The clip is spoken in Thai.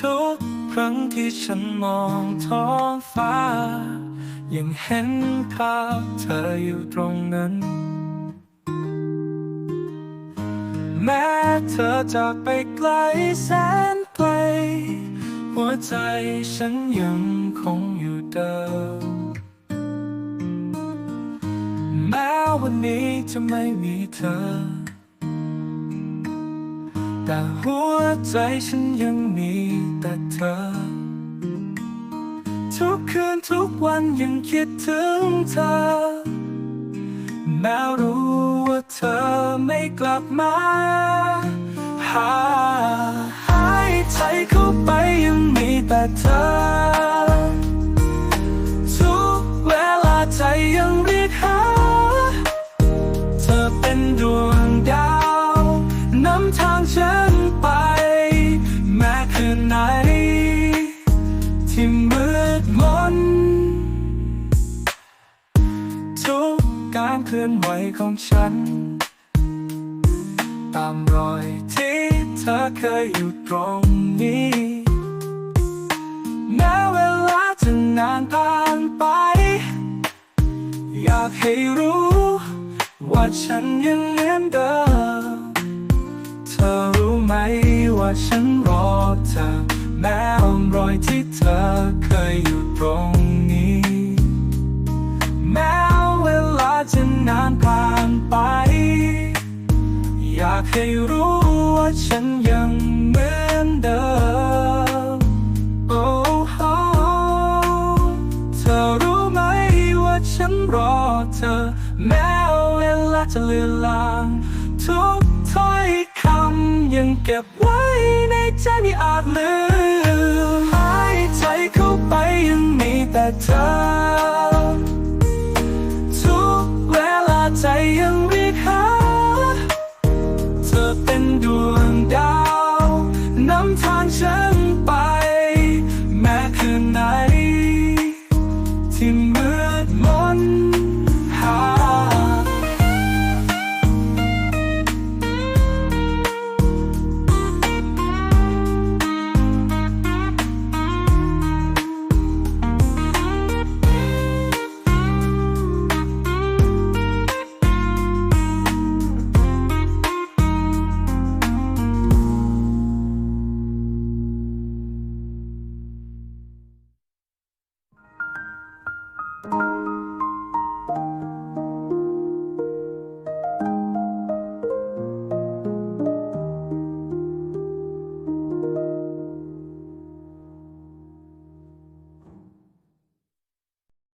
ทุกครั้งที่ฉันมองท้องฟ้า ยังเห็นภาพเธออยู่ตรงนั้น แม้เธอจะไปไกลแสนไกล หัวใจฉันยังคงอยู่เดิมแม้วันนี้จะไม่มีเธอ แต่หัวใจฉันยังมีแต่เธอ ทุกคืนทุกวันยังคิดถึงเธอ แม้รู้ว่าเธอไม่กลับมาหาหายใจเข้าไปยังมีแต่เธอ ทุกเวลาใจยังเรียกหา ฉันไป แม้คืนไหน ที่มืดมน ทุกการเคลื่อนไหวของฉัน ตามรอยที่เธอเคยอยู่ตรงนี้แม้เวลาจะนานผ่านไป อยากให้รู้ ว่าฉันยังเหมือนเดิมเธอรู้ไหม ว่าฉันรอเธอ แม้รอยที่เธอเคยอยู่ตรงนี้ แม้เวลาจะนานผ่านไป อยากให้รู้ว่าฉันยังเหมือนเดิมโอ้โหเธอรู้ไหมว่าฉันรอเธอ แม้เวลาจะเลือนลางทุกถ้อยคำยังเก็บไว้ ใจไม่อาจลืมหายใจเข้าไปยังมีแต่เธอ ทุกเวลาใจยังเรียกหา เธอเป็นดวงดาวนำทางฉันไป แม้คืนไหนที่